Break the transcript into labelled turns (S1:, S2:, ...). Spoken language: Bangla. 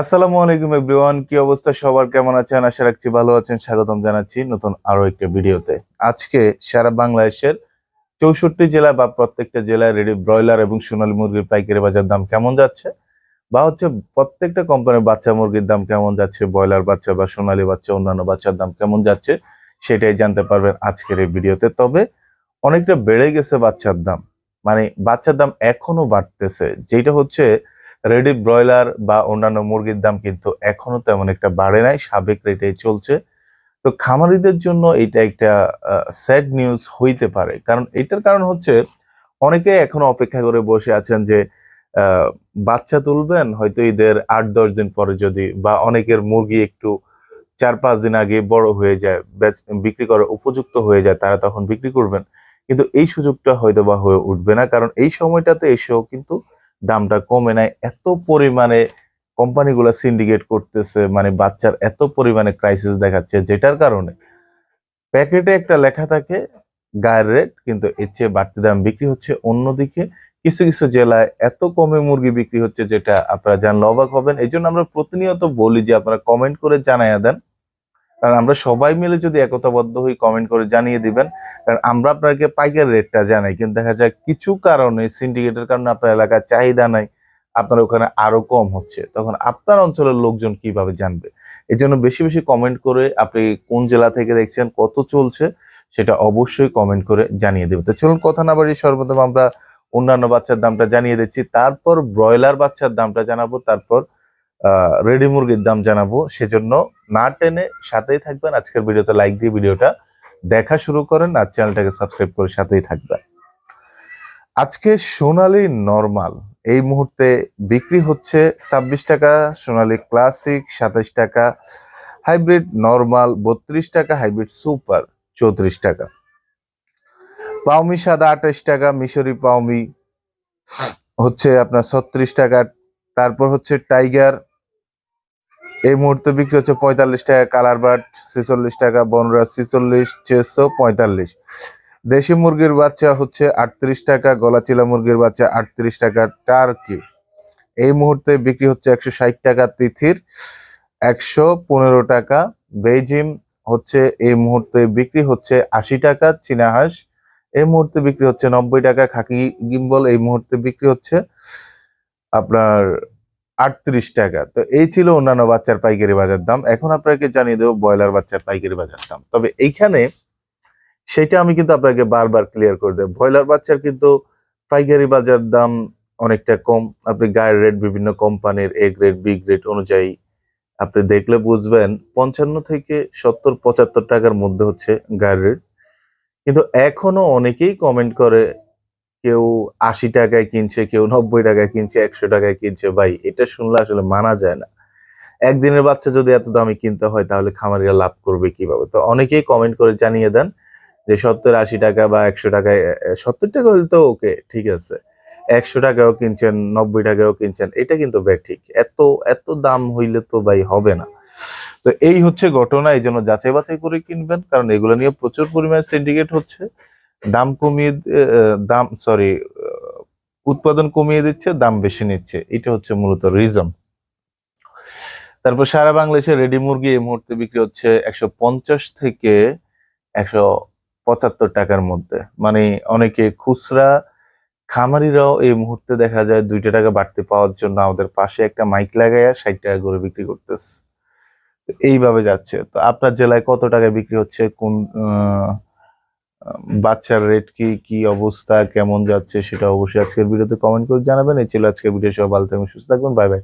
S1: আসসালামু আলাইকুম এভরিওয়ান, কি অবস্থা? সবার কেমন আছেন? আশা রাখছি ভালো আছেন। স্বাগতম জানাচ্ছি নতুন আরও একটা ভিডিওতে। আজকে সারা বাংলাদেশের চৌষট্টি জেলা বা প্রত্যেকটা জেলায় রেডি ব্রয়লার এবং সোনালী মুরগির পাইকারি বাজার দাম কেমন যাচ্ছে? বা হচ্ছে প্রত্যেকটা কোম্পানির বাচ্চা মুরগির দাম কেমন যাচ্ছে? ব্রয়লার বাচ্চা বা সোনালী বাচ্চা, অন্যান্য বাচ্চার দাম কেমন যাচ্ছে? সেটাই জানতে পারবেন আজকের এই ভিডিওতে। তবে অনেকটা বেড়ে গেছে বাচ্চার দাম। মানে বাচ্চার দাম এখনও বাড়তেছে, যেটা হচ্ছে রেডি ব্রয়লার বা অন্যান্য মুরগির দাম কিন্তু এখনও তেমন একটা বাড়ে নাই, সাবেক রেটেই চলছে। তো খামারিদের জন্য এটা একটা স্যাড নিউজ হইতে পারে। কারণ এটার কারণ হচ্ছে, অনেকে এখনও অপেক্ষা করে বসে আছেন যে বাচ্চা তুলবেন, হয়তো ঈদের আট, দশ দিন পরে যদি, বা অনেকের মুরগি একটু চার, পাঁচ দিন আগে বড় হয়ে যায় বিক্রি করার উপযুক্ত হয়ে যায়, তারা তখন বিক্রি করবেন। কিন্তু এই সুযোগটা হয়তো বা হয়ে উঠবে না, কারণ এই সময়টাতে এসেও কিন্তু দামটা কমে নাই, এত পরিমাণে কোম্পানিগুলো সিন্ডিকেট করতেছে মানে বাচ্চার এত পরিমাণে ক্রাইসিস দেখাচ্ছে, যেটার কারণে প্যাকেটে একটা লেখা থাকে, গায়ের রেট, কিন্তু এর চেয়ে বাড়তি দাম বিক্রি হচ্ছে অন্যদিকে। কিছু কিছু জেলায় এত কমে মুরগি বিক্রি হচ্ছে, যেটা আপনারা জানলে অবাক হবেন। এই জন্য আমরা প্রতিনিয়ত বলি যে আপনারা কমেন্ট করে জানাইয়া দেন। কারণ আমরা সবাই মিলে যদি একতাবদ্ধ হই কমেন্ট করে জানিয়ে দিবেন। কারণ আমরা আপনাকে পাইকারি রেটটা জানাই, কিন্তু দেখা যায় কিছু কারণে সিন্ডিকেটের কারণে আপনার এলাকার চাহিদা নাই, আপনার ওখানে আরও কম হচ্ছে। তখন আপনার অঞ্চলের লোকজন কীভাবে জানবে? এই জন্য বেশি বেশি কমেন্ট করে আপনি কোন জেলা থেকে দেখছেন, কত চলছে, সেটা অবশ্যই কমেন্ট করে জানিয়ে দেবে তো চলুন কথা না বাড়িয়ে সর্বপ্রথম আমরা অন্যান্য বাচ্চার দামটা জানিয়ে দিচ্ছি। তারপর ব্রয়লার বাচ্চার দামটা জানাব, তারপর রেডি মুরগির দাম জানাব। সেজন্য না টেনে সাথেই থাকবেন। আজকের ভিডিওতে লাইক দিয়ে ভিডিওটা দেখা শুরু করেন আর চ্যানেলটাকে সাবস্ক্রাইব করে সাথেই থাকবেন। আজকে সোনালি নরমাল এই মুহূর্তে বিক্রি হচ্ছে ছাব্বিশ টাকা, সোনালি ক্লাসিক সাতাশ টাকা হাইব্রিড নর্মাল বত্রিশ টাকা হাইব্রিড সুপার চৌত্রিশ টাকা। পাওমি সাদা আঠাশ টাকা, মিশরি পাওমি হচ্ছে আপনার ছত্রিশ টাকা, তারপর হচ্ছে টাইগার এই মুহূর্তে বিক্রি হচ্ছে পঁয়তাল্লিশ টাকা কালার বাট ছেচল্লিশ টাকা বনরাজ, ছেচল্লিশ, চেসো পঁয়তাল্লিশ। দেশি মুরগির বাচ্চা হচ্ছে আটত্রিশ টাকা, গলাচিলা মুরগির বাচ্চা আটত্রিশ টাকা, টার্কি। এই মুহূর্তে বিক্রি হচ্ছে একশো ষাট টাকা তিথির, একশো পনেরো টাকা বেজিম হচ্ছে, এই মুহূর্তে বিক্রি হচ্ছে আশি টাকা চীনাহাঁস। এই মুহূর্তে বিক্রি হচ্ছে নব্বই টাকা খাকি গিম্বল, এই মুহূর্তে বিক্রি হচ্ছে আপনার আটত্রিশ টাকা। তো এই ছিল অন্যান্য বাচ্চার পাইকারি বাজার দাম। এখন আপনাকে জানিয়ে দেবো ব্রয়লার বাচ্চার পাইকারি বাজার দাম। তবে এইখানে সেটা আমি কিন্তু আপনাকে বারবার ক্লিয়ার করে দেবো। ব্রয়লার বাচ্চার কিন্তু পাইকারি বাজার দাম অনেকটা কম। আপনি গায়ের রেট বিভিন্ন কোম্পানির এ গ্রেড বি গ্রেড অনুযায়ী আপনি দেখলে বুঝবেন পঞ্চান্ন থেকে সত্তর, পঁচাত্তর টাকার মধ্যে হচ্ছে গায়ের রেট কিন্তু এখনও অনেকেই কমেন্ট করে কেউ আশি টাকায় কিনছে, কেউ নব্বই টাকায় কিনছে, একশো টাকায় কিনছে। ভাই, এটা শুনলে আসলে মানা যায় না। একদিনের বাচ্চা যদি এত দামে কিনতে হয়, তাহলে খামারিরা লাভ করবে কীভাবে? তো অনেকেই কমেন্ট করে জানিয়ে দেন যে, সত্তর, আশি টাকা বা একশো টাকায় সত্তর টাকা হলে তো ওকে, ঠিক আছে। একশো টাকাও কিনছেন, নব্বই টাকাও কিনছেন, এটা কিন্তু ভাই ঠিক। এত এত দাম হইলে তো ভাই হবে না। তো এই হচ্ছে ঘটনা এই জন্য যাচাই বাছাই করে কিনবেন, কারণ এগুলো নিয়ে প্রচুর পরিমাণে সিন্ডিকেট হচ্ছে। দাম কমিয়ে দাম সরি উৎপাদন কমিয়ে দিচ্ছে, দাম বেশি নিচ্ছে। এটা হচ্ছে মূলত রিজন তারপর সারা বাংলাদেশে রেডি মুরগি এই মুহূর্তে বিক্রি হচ্ছে একশো পঞ্চাশ থেকে একশো পঁচাত্তর টাকার মধ্যে। মানে অনেকে খুচরা খামারিরাও এই মুহূর্তে দেখা যায় দুইটা টাকা বাড়তি পাওয়ার জন্য আমাদের পাশে একটা মাইক লাগাইয়া ষাট টাকা করে বিক্রি করতেছে। এইভাবে যাচ্ছে। তো আপনার জেলায় কত টাকায় বিক্রি হচ্ছে? কোন বাচ্চার রেট কি কি অবস্থা, কেমন যাচ্ছে সেটা অবশ্যই আজকের ভিডিওতে কমেন্ট করে জানাবেন। এই ছিল আজকের ভিডিও সব ভালো থাকবেন, সুস্থ থাকবেন। Bye bye